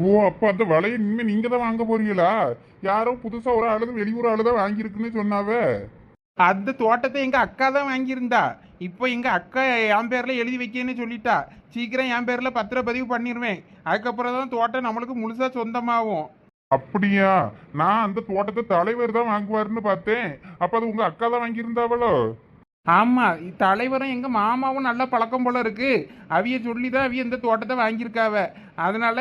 ஓ அப்ப அந்த வலையை இனிமே நீங்க தான் வாங்க போறீங்களா? யாரோ புதுசா ஒரு ஆளு வெளியூர் ஆளு தான் வாங்கியிருக்குன்னு சொன்னாவ. அந்த தோட்டத்தை எங்க அக்கா தான் வாங்கியிருந்தா. இப்போ எங்க அக்கா என் பேர்ல எழுதி வைக்கன்னு சொல்லிட்டா. சீக்கிரம் என் பேர்ல பத்திரப்பதிவு பண்ணிடுவேன் அதுக்கப்புறம் தான் தோட்டம் நம்மளுக்கு முழுசா சொந்தமாகும். அப்படியா? நான் அந்த தோட்டத்தை தலைவர் தான் வாங்குவாருன்னு பார்த்தேன். அப்ப அது உங்க அக்கா தான் வாங்கியிருந்தாவளோ? ஆமா தலைவரும் எங்க மாமாவும் நல்ல பழக்கம் போல இருக்கு. அவிய சொல்லி தான் அவிய இந்த தோட்டத்தை வாங்கியிருக்காவ. அதனால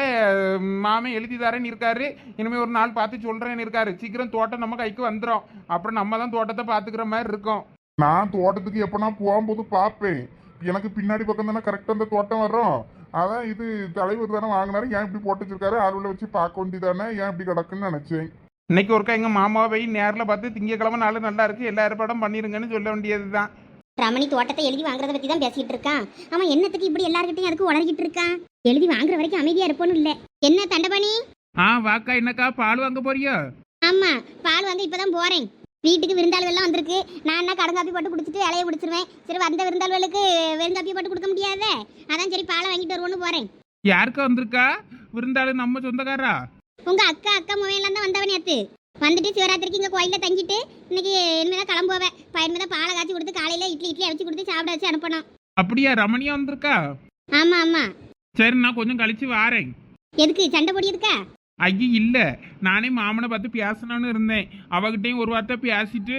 மாமன் எழுதி தரேன்னு இருக்காரு. இனிமே ஒரு நாள் பார்த்து சொல்றேன்னு இருக்காரு. சீக்கிரம் தோட்டம் நம்ம கைக்கு வந்துடும் அப்புறம் நம்ம தான் தோட்டத்தை பார்த்துக்கிற மாதிரி இருக்கும். நான் தோட்டத்துக்கு எப்போனா போகும்போது பார்ப்பேன். எனக்கு பின்னாடி பக்கம் தானே கரெக்டாக அந்த தோட்டம் வரும். அதான் இது தலைவர் தானே வாங்கினாரு. ஏன் இப்படி போட்டு வச்சிருக்காரு? ஆளுல வச்சு பார்க்க வேண்டியதானே ஏன் இப்படி கிடக்குன்னு நினைச்சேன். இன்னைக்கு ஒருக்கா எங்க மாமாவை நேரில் பார்த்து திங்கக்கிழமை நாள் நல்லா இருக்கு எல்லா ஏற்பாடும் பண்ணிருங்கன்னு சொல்ல வேண்டியது தான் ரமணி தோட்டத்தை எழுதி வாங்குறத பத்தி தான் பேசிட்டு இருக்கான். அவன் என்னத்துக்கு இப்படி எல்லார்கிட்டயும் அதுக்கு உளறிக்கிட்டு இருக்கான்? எழுதி வாங்குற வரைக்கும் அமைதியா இருப்போன்னு இல்ல. என்ன தண்டபாணி? ஆ வாக்கா என்னக்கா பால் வாங்க போறியா? ஆமா பால் வாங்க இப்பதான் போறேன். வீட்டுக்கு விருந்தாள் எல்லாம் வந்திருக்கு. நான் என்ன கடுங்காப்பி போட்டு குடிச்சிட்டு வேலையை முடிச்சிருவேன். சரி வந்த விருந்தாள்களுக்கு வெறுங்காப்பி போட்டு கொடுக்க முடியாதே? அதான் சரி பாலை வாங்கிட்டு வருவோன்னு போறேன். யாருக்கா வந்திருக்கா? விருந்தாளு நம்ம சொந்தக்காரா உங்க அக்கா அக்கா முவையெல்லாம் தான் வந்தவன் நேத்து வந்துட்டு சிவராத்திரிக்கு இங்க கோயில்ல தங்கிட்டு இன்னைக்கு இனிமேதான் கிளம்புவேன் பையன்மேதான் பாலை காய்ச்சி கொடுத்து காலையில இட்லி இட்லி அவிச்சு கொடுத்து சாப்பிட வச்சு அனுப்பணும். அப்படியா? ரமணியா வந்திருக்கா? ஆமா ஆமா. சரி நான் கொஞ்சம் கழிச்சு வாரேன். எதுக்கு? சண்டை பொடியதுக்கா ஐயோ இல்ல. நானே மாமனை பார்த்து பேசணும்னு இருந்தேன். அவகிட்டையும் ஒரு வார்த்தை பேசிட்டு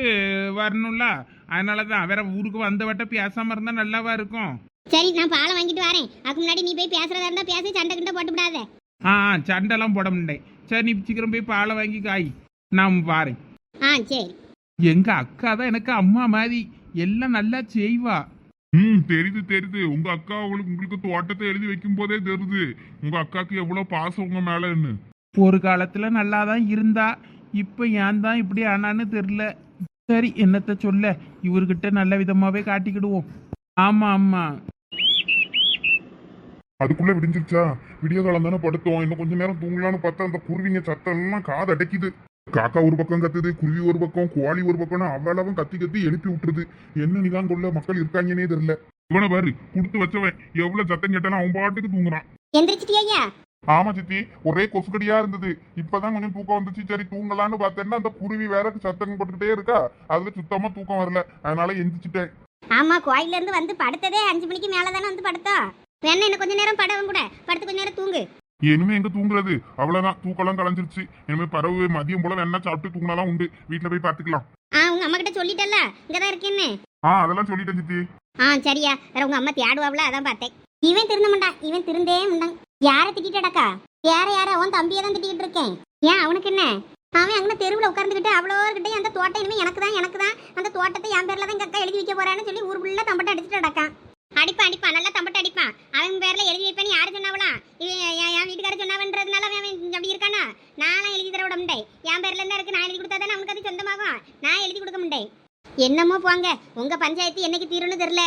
வரணும்ல. அதனால தான் வேற ஊருக்கு வந்த வட்ட பேசாம இருந்தா நல்லாவா இருக்கும்? சரி நான் பாலை வாங்கிட்டு வரேன். அதுக்கு முன்னாடி நீ போய் பேசுறதா இருந்தா பேசி சண்டை கிட்ட போட்டு விடாத. ஆ ஆ, சண்டைலாம் போட முடியேன் சரி நீ சீக்கிரம் போய் பாலை வாங்கி காய் நான் வாரேன். ஆ சரி. எங்க அக்கா தான் எனக்கு அம்மா மாதிரி. எல்லாம் நல்லா செய்வா. ம் தெரியுது தெரியுது. உங்க அக்கா உங்களுக்கு உங்களுக்கு தோட்டத்தை எழுதி வைக்கும் போதே தெரியுது. உங்க அக்காக்கு எவ்வளவு பாசம் உங்க மேலன்னு. ஒரு காலத்துல நல்லா தான் இருந்தா. இப்ப ஏன் தான் இப்படி ஆனான்னு தெரியல. சரி என்னத்த சொல்ல? இவர்கிட்ட நல்ல விதமாவே காட்டிக்கிடுவோம். ஆமா ஆமா. அதுக்குள்ள விடிஞ்சிருச்சா? விடிய காலம் தானே படுத்தோம். இன்னும் கொஞ்ச நேரம் தூங்கலாம்னு பார்த்தா அந்த குருவிங்க சத்தம் எல்லாம் காது அடைக்குது காக்கா ஒரு பக்கம் கத்துது குருவி ஒரு பக்கம் கோழி ஒரு பக்கம்னு அவ்வளவும் கத்தி கத்தி எழுப்பி விட்டுருது. என்ன நிதான் கொள்ள மக்கள் இருக்காங்கன்னே தெரியல. இவனை பாரு கொடுத்து வச்சவன் எவ்வளவு சத்தம் கேட்டாலும் அவன் பாட்டுக்கு தூங்குறான். எந்திரிச்சிட்டியா ஆமா சித்தி ஒரே கொசுக்கடியா இருந்தது. இப்பதான் கொஞ்சம் தூக்கம் வந்துச்சு. சரி தூங்கலான்னு பார்த்தேன்னா அந்த குருவி வேற சத்தம் போட்டுக்கிட்டே இருக்கா? அதுல சுத்தமா தூக்கம் வரல. அதனால எந்திரிச்சிட்டேன். ஆமா கோயில்ல இருந்து வந்து படுத்ததே அஞ்சு மணிக்கு மேல தானே வந்து படுத்தோம். வேணா இன்னும் கொஞ்ச நேரம் படவும் கூட. படுத்து கொஞ்ச நேரம் தூங்கு. இனிமே எங்க தூங்குறது? அவ்வளவுதான். தூக்கம்லாம் கலைஞ்சிருச்சு. இனிமே பறவை மதியம் போல வேணா சாப்பிட்டு தூங்கினாலாம் உண்டு. வீட்டுல போய் பாத்துக்கலாம். ஆ உங்க அம்மா கிட்ட சொல்லிட்டல்ல? இங்கதான் இருக்கேன்னு. ஆ அதெல்லாம் சொல்லிட்டேன் சித்தி. ஆ சரியா. வேற உங்க அம்மா தேடுவாப்ல அதான் பார்த்தேன். இவன் திருந்த மாட்டான் இவன் திருந்தே மாட்டான் யாரை திட்டிட்டடக்கா யார யார உன் தம்பியை தான் திட்டிக்கிட்டு இருக்கேன். ஏன் அவனுக்கு என்ன? அவன் அங்கே தெருவில் உட்காந்துக்கிட்டு அவ்வளோக்கிட்டே அந்த தோட்டம் இனிமே எனக்கு தான் எனக்கு தான். அந்த தோட்டத்தை என் பேர்ல தான் எங்க அக்கா எழுதி வைக்க போறான்னு சொல்லி ஊர் ஃபுல்லாக தம்பட்டை அடிச்சுட்டு அடக்கான் அடிப்பான் அடிப்பான் நல்லா தம்பட்ட அடிப்பான் அவன் பேரில் எழுதி வைப்பேன்னு யார் சொன்னாவலாம் என் வீட்டுக்காரர் சொன்னாவன்றதுனால அவன் அப்படி இருக்கானா? நான்லாம் எழுதி தர விட முடியும் என் பேர்ல இருந்தா இருக்கு? நான் எழுதி கொடுத்தா தானே அவனுக்கு அது சொந்தமாகும் நான் எழுதி கொடுக்க முடியும் என்னமோ போங்க. உங்க பஞ்சாயத்து என்னைக்கு தீரும்னு தெரில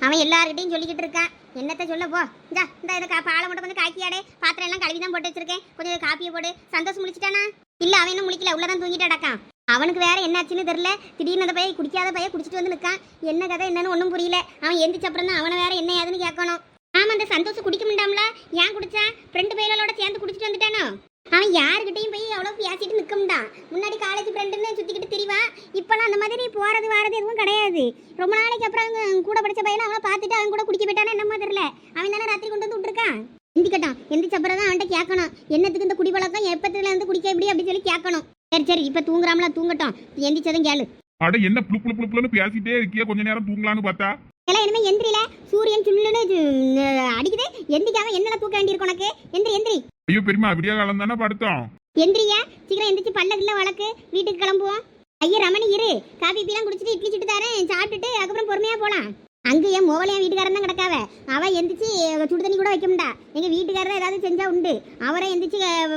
அவன் எல்லார்கிட்டையும் சொல்லிக்கிட்டு இருக்கான். என்னத்த சொல்ல போ. இந்தா இந்த இதை கா- பாலை மட்டும் கொஞ்சம் காக்கியாடே பாத்திரம் எல்லாம் கழுவி தான் போட்டு வச்சிருக்கேன். கொஞ்சம் காப்பியை போடு. சந்தோஷம் முடிச்சிட்டானா இல்லை அவன் இன்னும் முடிக்கல உள்ளதான் தூங்கிட்டு அடக்கான் அவனுக்கு வேற என்னாச்சுன்னு தெரில திடீர்னு அந்த பையன் குடிக்காத பையன் குடிச்சிட்டு வந்து நிற்கான் என்ன கதை என்னன்னு ஒன்றும் புரியல. அவன் எந்திரிச்ச அப்புறம் தான் அவனை வேற என்ன ஏதுன்னு கேட்கணும். ஆமாம் அந்த சந்தோஷம் குடிக்க முடியாமல ஏன் குடிச்சா? ஃப்ரெண்டு பையனோட சேர்ந்து குடிச்சிட்டு வந்துட்டானோ? அவன் யாருக்கிட்டையும் போய் அவ்வளோ பேசிட்டு நிற்க முடியான் முன்னாடி காலேஜ் ஃப்ரெண்டுன்னு சுற்றிக்கிட்டு திரிவான் இப்போலாம் அந்த மாதிரி போகிறது வாரது எதுவும் கிடையாது. ரொம்ப நாளைக்கு அப்புறம் அவங்க கூட படிச்ச பையனை அவனை பார்த்துட்டு அவன் கூட குடிக்க போயிட்டானே என்னமோ தெரில அவன் தானே ராத்திரி கொண்டு வந்து விட்டுருக்கான் எந்திக்கட்டும். எந்திரிச்ச அப்புறம் தான் அவன்கிட்ட கேட்கணும். என்னத்துக்கு இந்த குடிப்பழக்கம்? எப்பத்துல இருந்து குடிக்க எப்படி அப்படின்னு சொல்லி கேட்கணும். சரி சரி இப்போ தூங்குறாமல தூங்கட்டும். எந்திரிச்சதும் கேளு. அட என்ன புளு புளு புளு புளுன்னு பேசிட்டே இருக்கியா கொஞ்ச நேரம் தூங்கலான்னு பார்த்தா? எல்லாம் இனிமே எந்திரில. சூரியன் அஹ், அடிக்குது. எந்திரிக்காம என்னல தூக்க வேண்டியிருக்கு உனக்கு? எந்திரி எந்திரி. ஐயோ பெரியமா விடிய காலம் தானே படுத்தோம். எந்திரியா? சீக்கிரம் எந்திரிச்சு பல்ல கில்ல வளக்கு. வீட்டுக்கு கிளம்புவோம். ஐயா ரமணி இரு. காபி பீலாம் குடிச்சிட்டு இட்லி சுட்டு தரேன். சாப்பிட்டுட்டு அதுக்கப்புறம் பொறுமையா போலாம். அங்க என் மோவல என் வீட்டுக்காரன் தான் கிடக்காவ. அவள் எந்திரிச்சு சுடு தண்ணி கூட வைக்க முடியா எங்க வீட்டுக்காரர் ஏதாவது செஞ்சா உண்டு. அவரை எந்திரிச்சு அஹ்,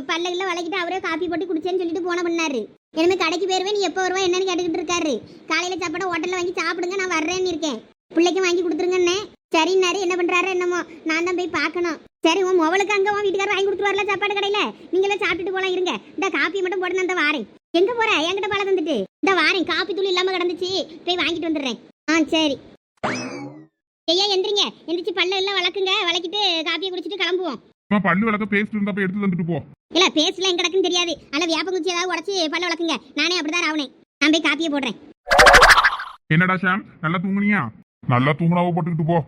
வளைக்கிட்டு அவரே காப்பி போட்டு குடிச்சேன்னு சொல்லிட்டு போன பண்ணாரு. இனிமே கடைக்கு போயிருவேன் நீ எப்போ வருவா என்னன்னு கேட்டுக்கிட்டு இருக்காரு. காலையில சாப்பாடு ஹோட்டல்ல வாங்கி சாப்பிடுங்க நான் வர்றேன்னு இருக்கேன். பிள்ளைக்கும் வாங்கி கொடுத்துருங்கண்ணே சரின்னாரு என்ன பண்றாரு என்னமோ. நான் தான் போய் பார்க்கணும். சரி உன் மொபைலுக்கு அங்க உன் வீட்டுக்காரர் வாங்கி கொடுத்துருவார்ல சாப்பாடு கடையில? நீங்களே சாப்பிட்டுட்டு போலாம் இருங்க. இந்த காப்பி மட்டும் போட்டு நான் இந்த வாரேன். எங்க போற? என்கிட்ட பழம் தந்துட்டு. இந்த வாரேன். காப்பி தூள் இல்லாம கிடந்துச்சு. போய் வாங்கிட்டு வந்துடுறேன். ஆ சரி. ஐயா எந்திரிங்க. எந்திரிச்சு பல்ல எல்லாம் வளக்குங்க. வளக்கிட்டு காப்பியை குடிச்சிட்டு கிளம்புவோம். சும்மா பல்லு விளக்க பேஸ்ட் இருந்தா எடுத்து தந்துட்டு போ. இல்ல பேசல எங்க கிடக்குன்னு தெரியாது. அல்ல வேப்பங்குச்சி ஏதாவது உடச்சி பல்ல வளர்க்குங்க நானே அப்படிதான் ஆவனேன் நான் போய் காப்பியை போடுறேன். என்னடா ஷாம் நல்லா தூங்குனியா? நல்லா தூங்குனாவோ போட்டுக்கிட்டு போ.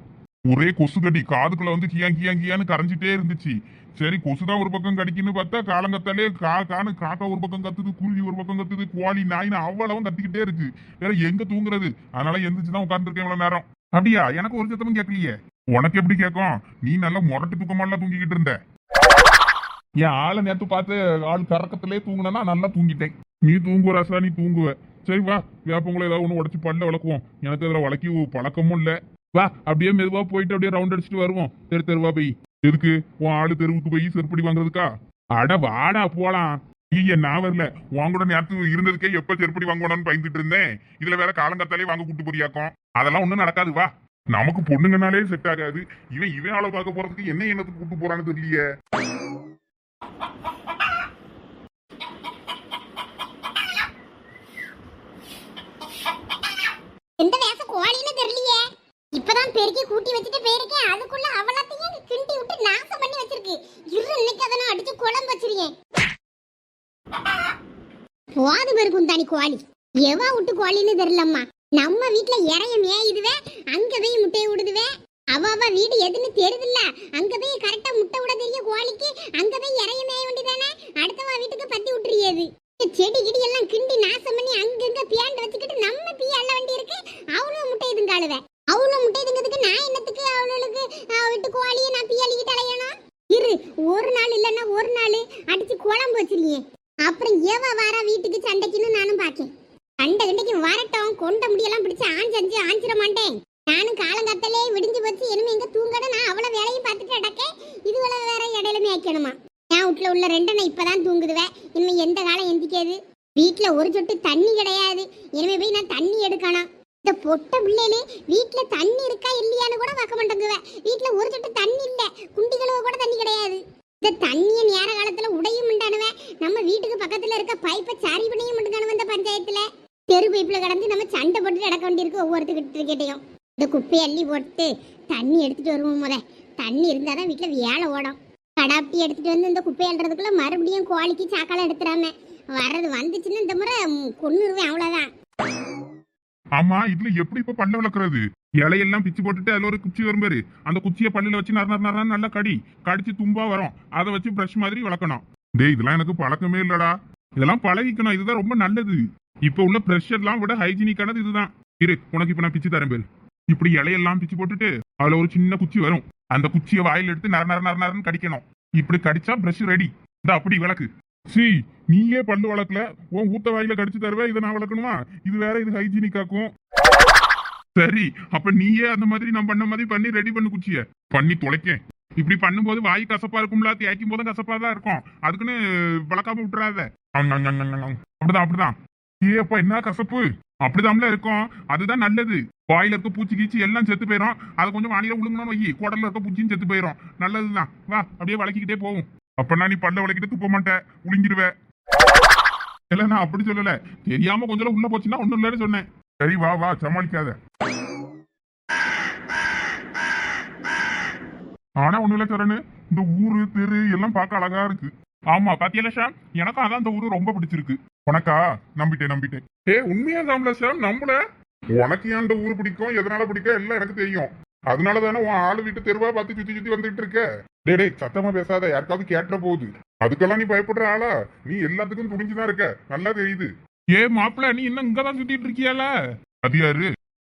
ஒரே கொசு கடி காதுக்குள்ள வந்து கியா கியா கியான்னு கரைஞ்சிட்டே இருந்துச்சு. சரி கொசு தான் ஒரு பக்கம் கடிக்குன்னு பார்த்தா காலங்கத்தாலே கா கானு காக்கா ஒரு பக்கம் கத்துது குருவி ஒரு பக்கம் கத்துது குவாலி நாயின்னு அவ்வளவும் கத்திக்கிட்டே இருக்கு. வேற எங்க தூங்குறது? அதனால எந்திரிச்சு தான் உட்கார்ந்துருக்கேன் இவ்வளவு நேரம். அப்படியா? எனக்கு ஒரு சத்தமும் கேட்கலையே. உனக்கு எப்படி கேட்கும்? நீ நல்லா முரட்டு தூக்கமெல்லாம் தூங்கிக்கிட்டு இருந்த. என் ஆளை நேத்து பார்த்து ஆள் கறக்கத்திலே தூங்கினா நல்லா தூங்கிட்டேன். நீ தூங்குவ ராசா நீ தூங்குவ. சரி வா. வேப்பங்களை ஏதாவது ஒன்று உடச்சு பல்ல வளர்க்குவோம் எனக்கு அதில் வளர்க்கி பழக்கமும் இல்லை. வா அப்படியே மெதுவா போயிட்டு அப்படியே ரவுண்ட் அடிச்சுட்டு வருவோம். தெரு தெருவா போய். எதுக்கு? உன் ஆளு தெருவுக்கு போய் செருப்படி வாங்குறதுக்கா? அட வாடா போலாம். ஐயா நான் வரல. உன் கூட நேரத்து இருந்ததுக்கே எப்ப செருப்படி வாங்கணும்னு பயந்துட்டு இருந்தேன். இதுல வேற காலங்கத்தாலே வாங்க கூட்டு போறியாக்கும். அதெல்லாம் ஒண்ணும் நடக்காது வா. நமக்கு பொண்ணுங்கனாலே செட் ஆகாது. இவன் இவன் ஆளை பார்க்க போறதுக்கு என்ன எண்ணத்துக்கு கூட்டு போறான்னு தெரியலையே. எந்த வேச கோழின்னு தெரியலையே. இப்பதான் பெருக்கி கூட்டி வச்சுட்டு போயிருக்கேன். அதுக்குள்ள அவளத்தையும் கிண்டி விட்டு நாசம் பண்ணி வச்சிருக்கு. இரு இன்னைக்கு அதை நான் அடிச்சு குழம்பு வச்சிருக்கேன். போது பெருக்கும் தனி கோழி. எவா விட்டு கோழின்னு தெரியலம்மா. நம்ம வீட்டுல இறைய மேயுதுவே அங்க போய் முட்டையை விடுதுவே அவ அவ வீடு எதுன்னு தெரியுதுல்ல? அங்க போய் கரெக்டா முட்டை விட தெரிய கோழிக்கு அங்க போய் இறைய மேய வேண்டியதானே? அடுத்தவா வீட்டுக்கு பத்தி விட்டுறியது. செடி கிடி எல்லாம் கிண்டி நாசம் பண்ணி அங்கங்க பியாண்டு வச்சுக்கிட்டு நம்ம பீ அள்ள வேண்டி இருக்கு. அவளும் முட்டை இதுங்க அவளும் முட்டை இதுங்கிறதுக்கு நான் என்னத்துக்கு அவளுக்கு விட்டு கோழியை நான் பீ அள்ளிக்கிட்டு அலையணும்? இரு ஒரு நாள் இல்லைன்னா ஒரு நாள் அடிச்சு குழம்பு வச்சிருக்கேன். அப்புறம் ஏவ வாரா வீட்டுக்கு சண்டைக்குன்னு நானும் பாக்கேன். சண்டை கண்டைக்கு வரட்டும் கொண்ட முடியெல்லாம் பிடிச்சு ஆஞ்சு அஞ்சு ஆஞ்சிட மாட்டேன். நானும் காலங்காத்தாலே விடிஞ்சு போச்சு இனிமே எங்க தூங்கணும் நான் அவ்வளவு வேலையும் பார்த்துட்டு அடக்கேன் இதுவள வேற இடையில மேய்க்கணுமா என் வீட்டுல உள்ள ரெண்டனை இப்பதான் தூங்குதுவேன் இனிமே எந்த காலம் எந்திக்காது? வீட்டுல ஒரு சொட்டு தண்ணி கிடையாது இனிமே போய் நான் தண்ணி எடுக்கணும். இந்த பொட்ட பிள்ளைகளே வீட்டுல தண்ணி இருக்கா இல்லையான்னு கூட பார்க்க மாட்டேங்குவேன் வீட்டுல ஒரு சொட்டு தண்ணி இல்ல குண்டிகளவு கூட தண்ணி கிடையாது. இந்த தண்ணிய நேர காலத்துல வீட்டுக்கு இருக்க பைப்பை சரி பண்ணியும் மட்டும்தானே இந்த பஞ்சாயத்துல? தெரு பைப்பில் கடந்து நம்ம சண்டை போட்டு நடக்க வேண்டியிருக்கு ஒவ்வொருத்துக்கிட்ட கிட்டையும். இந்த குப்பையை அள்ளி போட்டு தண்ணி எடுத்துட்டு வருவோம் முத தண்ணி இருந்தாதான் வீட்டுல வேலை ஓடும். கடாப்பி எடுத்துட்டு வந்து இந்த குப்பையை அள்ளுறதுக்குள்ள மறுபடியும் கோழிக்கு சாக்கால எடுத்துடாம வர்றது வந்துச்சுன்னு இந்த முறை கொன்னுருவேன் அவ்வளவுதான். ஆமா இதுல எப்படி இப்ப பல்ல விளக்குறது? இலையெல்லாம் பிச்சு போட்டுட்டு அதுல ஒரு குச்சி வரும் பாரு. அந்த குச்சியை பல்லுல வச்சு நர நர நல்லா கடி. கடிச்சு தும்பா வரும். அதை வச்சு பிரஷ் மாதிரி வளர்க்கணும் டேய் இதெல்லாம் எனக்கு பழக்கமே இல்லடா. இதெல்லாம் பழகிக்கணும். இதுதான் ரொம்ப நல்லது. இப்ப உள்ள ப்ரெஷர்லாம் விட ஹைஜீனிக்கானது இதுதான். இரு உனக்கு இப்ப நான் பிச்சு தரேன் பேர். இப்படி இலையெல்லாம் பிச்சு போட்டுட்டு அதுல ஒரு சின்ன குச்சி வரும். அந்த குச்சியை வாயில எடுத்து நர நர நர நரன்னு கடிக்கணும். இப்படி கடிச்சா ப்ரஷ் ரெடி இந்த அப்படி விளக்கு. சி நீயே பல்லு வளர்க்கல. உன் ஊத்த வாயில கடிச்சு தருவே இதை நான் வளர்க்கணுமா? இது வேற இது ஹைஜீனிக்காக்கும் சரி அப்ப நீயே அந்த மாதிரி நான் பண்ண மாதிரி பண்ணி ரெடி பண்ணு குச்சிய. பண்ணி தொலைக்கேன். இப்படி பண்ணும்போது வாய் கசப்பா இருக்கும்ல தேய்க்கும் போதும் கசப்பா தான் இருக்கும். அதுக்குன்னு வளர்க்காம விட்டுறாத. அப்படிதான் அப்படிதான். ஏப்பா என்ன கசப்பு? அப்படிதான்ல இருக்கும். அதுதான் நல்லது. வாயில இருக்க பூச்சி கீச்சி எல்லாம் செத்து போயிடும் அதை கொஞ்சம் வானில உழுங்கணும் வை. குடல்ல இருக்க பூச்சியும் செத்து போயிடும் நல்லதுதான். வா அப்படியே வளக்கிக்கிட்டே போகும் அப்பனா நீ பல்ல வளக்கிட்டு துப்ப மாட்ட. உழுங்கிடுவ இல்ல நான் அப்படி சொல்லல. தெரியாம கொஞ்சம் உள்ள போச்சுன்னா ஒண்ணும் இல்லைன்னு சொன்னேன். சரி வா வா சமாளிக்காத. ஆனா ஒண்ணு இல்ல சரணு. இந்த ஊரு தெரு எல்லாம் பார்க்க அழகா இருக்கு. ஆமா பாத்தியல ஷாம்? எனக்கும் அதான் அந்த ஊரு ரொம்ப பிடிச்சிருக்கு. உனக்கா? நம்பிட்டேன் நம்பிட்டேன். ஏ உண்மையா தான்ல ஷாம்? நம்பல. உனக்கு ஏன் அந்த ஊரு பிடிக்கும்? எதனால பிடிக்கும்? எல்லாம் எனக்கு தெரியும். அதனால தானே உன் ஆளு வீட்டு தெருவா பார்த்து சுத்தி சுத்தி வந்துட்டு இருக்க. டே டேய் சத்தமா பேசாத. யாருக்காவது கேட்ட போகுது அதுக்கெல்லாம் நீ பயப்படுற ஆளா? நீ எல்லாத்துக்கும் துணிஞ்சுதான் இருக்க. நல்லா தெரியுது. ஏ மாப்பிள்ள நீ இன்னும் இங்கதான் சுத்திட்டு இருக்கியால? அது யாரு?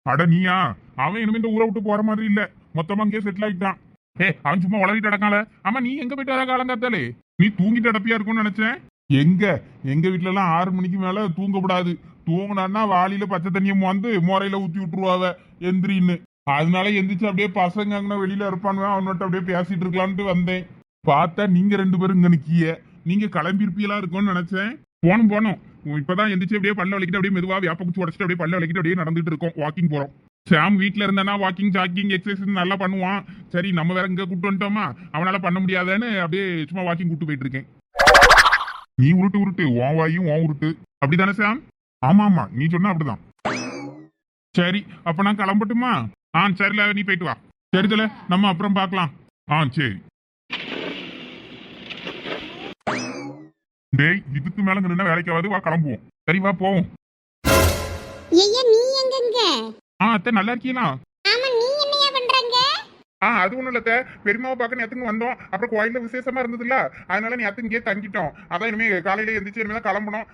அட நீயா? அவன் இனிமே இந்த ஊரை விட்டு போற மாதிரி இல்ல. மொத்தமா அங்கேயே செட்டில் ஆயிட்டான். ஏ அவன் சும்மா உளறிட்டு அடக்கால ஆமா நீ எங்க போயிட்டு வர காலங்காத்தாலே? நீ தூங்கிட்டு அடப்பியா இருக்கும்னு நினைச்சேன்? எங்க? எங்க வீட்ல எல்லாம் ஆறு மணிக்கு மேல தூங்கக்கூடாது தூங்கினான்னா வாளியில பச்சை தண்ணியை வந்து மோரையில ஊத்தி விட்டுருவாவ எந்திரின்னு. அதனால எந்திரிச்சு அப்படியே பசங்க அங்கே வெளியில இருப்பானுவன் அவன்கிட்ட அப்படியே பேசிட்டு இருக்கலான்ட்டு வந்தேன். பார்த்தா நீங்க ரெண்டு பேரும் இங்க நிக்கிய. நீங்க கிளம்பிருப்பீங்களா இருக்கும்னு நினைச்சேன். போனோம் போனோம். இப்பதான் எந்திரிச்சு அப்படியே பல்ல வலிக்கிட்டு அப்படியே மெதுவா வியாப உடச்சிட்டு அப்படியே பல்ல வலிக்கிட்டு அப்படியே நடந்துட்டு இருக்கோம். வாக்கிங் போறோம். சாம் வீட்ல இருந்தானா வாக்கிங் ஜாக்கிங் எக்ஸசைஸ் நல்லா பண்ணுவான். சரி நம்ம வேற இங்க கூட்டு வந்துட்டோமா? அவனால பண்ண முடியாதேன்னு அப்படியே சும்மா வாக்கிங் கூட்டு போயிட்டு இருக்கேன். நீ உருட்டு உருட்டு. உன் வாயும் உன் உருட்டு. அப்படிதானே சாம்? ஆமா ஆமா. நீ சொன்ன அப்படிதான். சரி அப்ப நான் கிளம்பட்டுமா? ஆ சரில நீ போயிட்டு வா. சரிதல நம்ம அப்புறம் பார்க்கலாம். ஆ சரி. டேய் இதுக்கு மேல நின்னா வேலைக்கு வா கிளம்புவோம். சரி வா போவோம். நீ எங்க ஆ அத்தை நல்லா இருக்கீங்களா? ஆமா நீ என்னையா பண்றங்க? ஆ அது ஒண்ணும் இல்ல அத்தை. பெரியம்மாவை பார்க்க நேத்துக்கு வந்தோம். அப்புறம் கோயில்ல விசேஷமா இருந்ததுல்ல. அதனால நேத்து இங்கேயே தங்கிட்டோம். அதான் இனிமே காலையில எந்திரிச்சு இனிமே தான் கிளம்பணும்.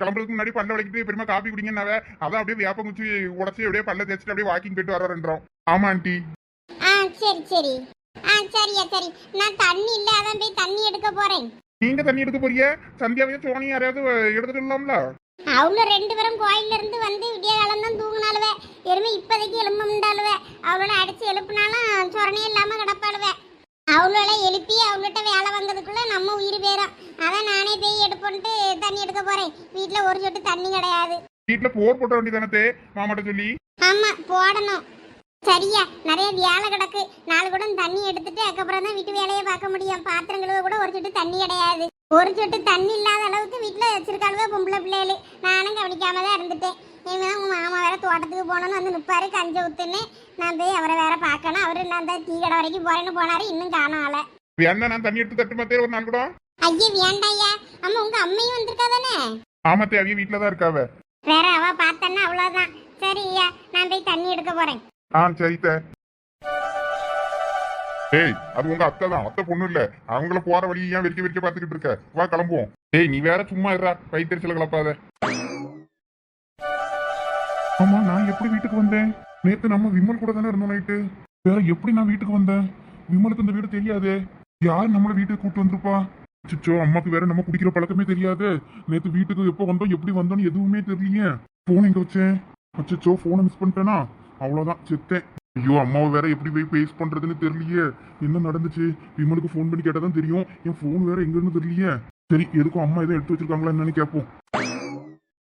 கிளம்புறதுக்கு முன்னாடி பல்ல வலிக்கிட்டு பெரியமா காப்பி குடிங்கன்னாவே அதான் அப்படியே வேப்பங்குச்சி உடச்சி அப்படியே பல்ல தேய்ச்சிட்டு அப்படியே வாக்கிங் போயிட்டு வரறோம் ஆமா ஆண்டி ஆ சரி சரி. ஆ சரியா சரி. நான் தண்ணி இல்ல அதான் போய் தண்ணி எடுக்க போறேன். நீங்க தண்ணி எடுக்க போறீங்க சந்தியாவையும் சோனியும் யாரையாவது எடுத்துட்டு இல்லாமல அவள ரெண்டு பேரும் கோயில்ல இருந்து வந்து விடிய காலம் தான் தூங்கினாலுவே எருமை இப்போதைக்கு எலும்ப முண்டாளுவே அவளோட அடிச்சு எழுப்புனாலும் சொரணே இல்லாம கிடப்பாளுவே. அவளோட எழுப்பி அவள்கிட்ட வேலை வந்ததுக்குள்ள நம்ம உயிர் போயிடும் அதான் நானே போய் எடுப்போன்ட்டு தண்ணி எடுக்க போறேன். வீட்டுல ஒரு சொட்டு தண்ணி கிடையாது. வீட்டுல போர் போட்ட வேண்டியதானே மாமாட்ட சொல்லி? ஆமா போடணும். சரியா நிறைய வேலை கிடக்கு. நாலு குடம் தண்ணி எடுத்துட்டு அதுக்கப்புறம் தான் வீட்டு வேலையை பார்க்க முடியும். பாத்திரம் கழுவ கூட ஒரு சொட்டு தண்ணி கிடையாது. ஒரு சொட்டு தண்ணி இல்லாத அளவுக்கு வீட்டுல வச்சிருக்காளுவே பொம்பளை பிள்ளைகளு. நானும் கவனிக்காம தான் இருந்துட்டேன். இனிமேதான் உங்க மாமா வேற தோட்டத்துக்கு போனோன்னு வந்து நிப்பாரு கஞ்ச ஊத்துன்னு. நான் போய் அவரை வேற பார்க்கணும். அவரு நான் அந்த டீ கடை வரைக்கும் போறேன்னு போனாரு. இன்னும் காணும் ஆள வேணா நான் தண்ணி எடுத்து தட்டு மாத்தே ஒரு நாள் கூட? ஐயா வேண்டாய்யா. அம்மா உங்க அம்மையும் வந்திருக்கா தானே ஆமா தேவைய வீட்டுல தான் இருக்காவ. வேற அவ பார்த்தன்னா அவ்வளவுதான். சரி ஐயா நான் போய் தண்ணி எடுக்க போறேன். ஆ சரி ஏய் அது உங்க அத்தை தான். அத்தை பொண்ணு இல்ல. அவங்கள போற வழி ஏன் வெறிக்க வெறிக்க பாத்துக்கிட்டு இருக்க? வா கிளம்புவோம். ஏய் நீ வேற சும்மா இருறா வயிற்றுல கிளப்பாத. ஆமா நான் எப்படி வீட்டுக்கு வந்தேன்? நேத்து நம்ம விமல் கூட தானே இருந்தோம் நைட்டு வேற எப்படி நான் வீட்டுக்கு வந்தேன்? விமலுக்கு இந்த வீடு தெரியாதே. யார் நம்மள வீட்டுக்கு கூட்டு வந்திருப்பா? சிச்சோ அம்மாக்கு வேற நம்ம குடிக்கிற பழக்கமே தெரியாது. நேத்து வீட்டுக்கு எப்போ வந்தோம் எப்படி வந்தோம்னு எதுவுமே தெரியலையே. போன் எங்க வச்சேன்? அச்சோ போனை மிஸ் பண்ணிட்டேனா? அவ்வளவுதான். செத்தேன். ஐயோ அம்மாவை வேற எப்படி போய் பேஸ் பண்றதுன்னு தெரியலையே. என்ன நடந்துச்சு? விமலுக்கு ஃபோன் பண்ணி கேட்டால் தான் தெரியும். என் ஃபோன் வேற எங்கன்னு தெரியலையே. சரி எதுக்கும் அம்மா எதுவும் எடுத்து வச்சிருக்காங்களா என்னன்னு கேட்போம்.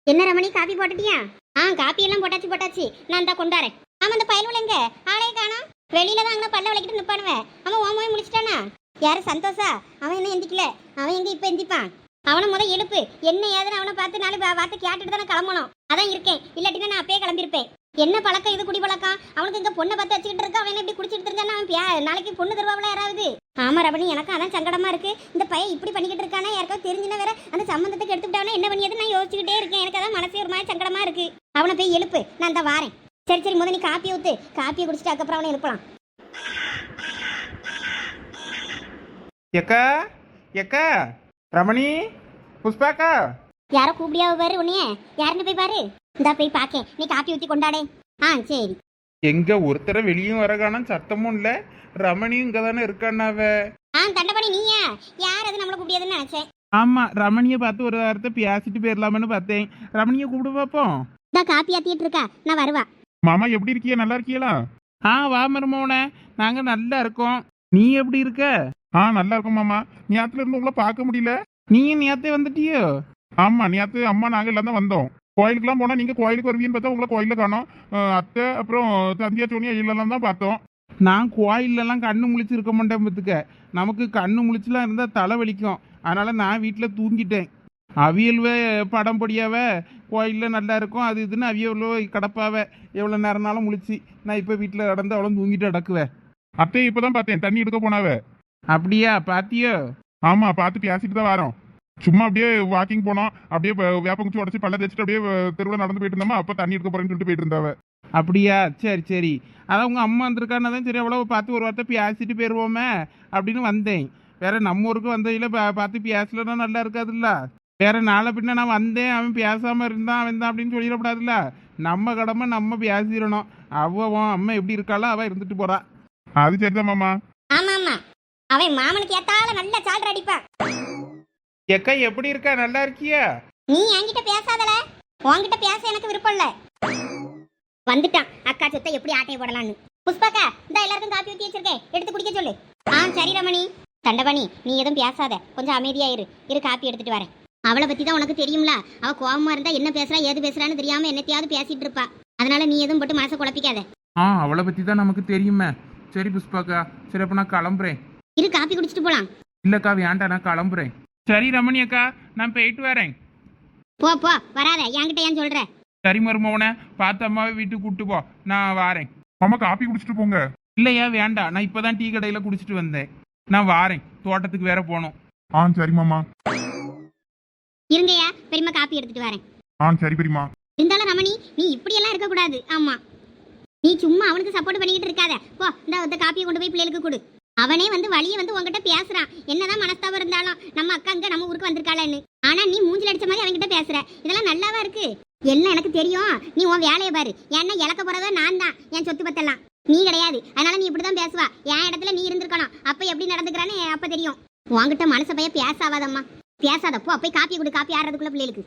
என்ன ரமணி காபி போட்டுட்டியா? ஆ காபி எல்லாம் போட்டாச்சு போட்டாச்சு. நான் தான் கொண்டாரேன் ஆமா அந்த பயலுல எங்க? ஆளே காணோம். வெளியில தான் அங்கே பல்ல விளக்கிட்டு நிப்பானுவேன் அவன் ஓமாவே முடிச்சிட்டானா? யாரு சந்தோஷா? அவன் என்ன எந்திக்கல? அவன் எங்க இப்ப எந்திப்பான்? அவனை முதல் எழுப்பு. என்ன ஏதுன்னு அவனை பார்த்து நாலு வார்த்தை கேட்டுட்டு தானே கிளம்பணும். அதான் இருக்கேன். இல்லாட்டினா நான் அப்பயே கிளம்பியிருப்பேன். என்ன பழக்கம்? இது குடி பழக்கம்? அவனுக்கு இங்க பொண்ணை பார்த்து வச்சுக்கிட்டு இருக்கா? அவன் இப்படி குடிச்சிட்டு இருந்தானா அவன் நாளைக்கு பொண்ணு தருவாங்களா யாராவது? ஆமா ரமணி எனக்கு அதான் சங்கடமா இருக்கு. இந்த பையன் இப்படி பண்ணிக்கிட்டு இருக்கானா? யாருக்காவது தெரிஞ்சுனா வேற அந்த சம்பந்தத்துக்கு எடுத்துக்கிட்டாவனா என்ன பண்ணியது நான் யோசிச்சுக்கிட்டே இருக்கேன். எனக்கு அதான் மனசே ஒரு மாதிரி சங்கடமா இருக்கு. அவனை போய் எழுப்பு. நான் இந்த வாரேன். சரி சரி முத நீ காப்பி ஊத்து. காப்பியை குடிச்சிட்டு அதுக்கப்புறம் அவனை எழுப்பலாம். எக்கா? எக்கா? ரமணி? புஷ்பாக்கா? யாரோ கூப்பிடியாவ பாரு உன்னைய. யாருன்னு போய் பாரு. இந்தா போய் பாக்கேன். நீ காப்பி ஊத்தி கொண்டாடே. ஆ சரி. எங்க ஒருத்தர வெளியும் வர காணோம் சத்தமும் இல்ல. ரமணியும் இங்க தானே இருக்கானாவ? ஆ தண்டபாணி நீயா? யார் அது? நம்மள கூப்பிடியாதுன்னு நினைச்சேன் ஆமா ரமணியை பார்த்து ஒரு வாரத்தை பேசிட்டு போயிடலாமன்னு பார்த்தேன். ரமணியை கூப்பிடு பார்ப்போம் இந்தா காப்பி ஆத்திட்டு இருக்கா? நான் வருவா. மாமா எப்படி இருக்கீங்க? நல்லா இருக்கீங்களா? ஆ வா மருமவனே. நாங்க நல்லா இருக்கோம். நீ எப்படி இருக்க? ஆ நல்லா இருக்கும் மாமா. நேத்துல இருந்து உங்களை பார்க்க முடியல. நீயும் நேத்தே வந்துட்டியோ? ஆமா நேத்து அம்மா நாங்க எல்லாம் தான் வந்தோம். கோயிலுக்குலாம் போனா நீங்க கோயிலுக்கு வருவீங்கன்னு பார்த்தா உங்களை கோயில்ல காணோம். அத்தை அப்புறம் சந்தியா சோனியா இல்லெல்லாம் தான் பார்த்தோம். நான் கோயிலெல்லாம் கண்ணு முழிச்சு இருக்க மாட்டேன் பார்த்துக்க நமக்கு கண்ணு முழிச்சுலாம் இருந்தால் தலை வலிக்கும். அதனால நான் வீட்டில் தூங்கிட்டேன். அவியல்வ படம் பொடியாவ கோயிலில் நல்லா இருக்கும். அது இதுன்னு அவியல்வ கிடப்பாவ. எவ்வளோ நேரம்னாலும் முழிச்சு நான் இப்போ வீட்டில் நடந்து அவ்வளோ தூங்கிட்டு அடக்குவேன் அத்தை இப்பதான் பார்த்தேன். தண்ணி எடுக்க போனாவ. அப்படியா? பாத்தியோ? ஆமா பார்த்து பேசிட்டு தான் வரோம். சும்மா அப்படியே வாக்கிங் போனோம் அப்படியே வேப்பங்குச்சி உடச்சி பல்ல தேய்ச்சிட்டு அப்படியே தெருவுல நடந்து போயிட்டு இருந்தோமா? அப்ப தண்ணி எடுக்க போறேன்னு சொல்லிட்டு போயிட்டு இருந்தாவ. அப்படியா? சரி சரி. அதான் உங்கள் அம்மா வந்திருக்கான்னு தான் சரி அவ்வளோ பார்த்து ஒரு வார்த்தை பேசிட்டு போயிடுவோமே அப்படின்னு வந்தேன். வேற நம்ம ஊருக்கு வந்ததில் பார்த்து பேசலன்னா நல்லா இருக்காதுல்ல. வேற நாளை பின்ன நான் வந்தேன் அவன் பேசாமல் இருந்தான் அவன் தான் அப்படின்னு சொல்லிடக்கூடாதுல்ல. நம்ம கடமை நம்ம பேசிடணும். அவ உன் அம்மா எப்படி இருக்காளோ அவள் இருந்துட்டு போறா. அது சரிதான் மாமா. ஆமா ஆமா அவன் மாமனுக்கு ஏத்தால நல்ல சால்ற அடிப்பான். எக்கா எப்படி இருக்கா? நல்லா இருக்கியா? நீ என்கிட்ட பேசாதல. உன்கிட்ட பேச எனக்கு விருப்பம் இல்ல. வந்துட்டான். அக்கா சொத்தை எப்படி ஆட்டைய போடலான்னு புஷ்பாக்கா இந்த எல்லாருக்கும் காப்பி ஊத்தி வச்சிருக்கேன் எடுத்து குடிக்க சொல்லு. ஆ சரி ரமணி. தண்டபாணி நீ எதுவும் பேசாத. கொஞ்சம் அமைதியா இரு. இரு காப்பி எடுத்துட்டு வரேன். அவளை பத்தி தான் உனக்கு தெரியும்ல. அவ கோவமா இருந்தா என்ன பேசுறா ஏது பேசுறான்னு தெரியாம என்னத்தையாவது பேசிட்டு இருப்பா. அதனால நீ எதுவும் போட்டு மனசை குழப்பிக்காத. ஆ அவளை பற்றி தான் நமக்கு தெரியுமே. சரி புஷ்பாக்கா. சரி அப்போ நான் கிளம்புறேன். இரு காப்பி குடிச்சிட்டு போலாம். இல்லைக்கா வேண்டாம். நான் கிளம்புறேன். சரி ரமணி அக்கா நான் போயிட்டு வரேன். போ போ வராத. என்கிட்ட ஏன் சொல்ற? சரி மருமவனே பார்த்து அம்மாவை வீட்டுக்கு கூட்டு போ. நான் வாரேன். மாமா காப்பி குடிச்சிட்டு போங்க. இல்லையா வேண்டாம். நான் இப்பதான் டீ கடையில் குடிச்சிட்டு வந்தேன். நான் வாரேன். தோட்டத்துக்கு வேற போகணும். ஆ சரி மாமா. இருங்கய்யா பெரியம்மா காப்பி எடுத்துட்டு வரேன். ஆ சரி பெரியம்மா. இருந்தாலும் ரமணி நீ இப்படியெல்லாம் இருக்கக்கூடாது. ஆமா. நீ சும்மா அவனுக்கு சப்போர்ட் பண்ணிக்கிட்டு இருக்காத. போ இந்த காப்பியை கொண்டு போய் பிள்ளைகளுக்கு கொடு. அவனே வந்து வழியை வந்து உன்கிட்ட பேசுறான் என்னதான் மனஸ்தாபம் இருந்தாலும் நம்ம அக்கா அங்க நம்ம ஊருக்கு வந்திருக்காளன்னு. ஆனா நீ மூஞ்சில் அடிச்ச மாதிரி அவன்கிட்ட பேசுற. இதெல்லாம் நல்லாவா இருக்கு? எல்லாம் எனக்கு தெரியும். நீ உன் வேலையை பாரு. ஏன்னா இழக்க போறதோ நான் தான். என் சொத்து பத்தெல்லாம். நீ கிடையாது. அதனால நீ இப்படிதான் பேசுவா. என் இடத்துல நீ இருந்திருக்கணும். அப்ப எப்படி நடந்துக்கிறான்னு அப்ப தெரியும். உன்கிட்ட மனச பைய பேசாவாதம்மா. பேசாதப்போ அப்போ காப்பி கொடு. காப்பி ஆடுறதுக்குள்ள பிள்ளைகளுக்கு.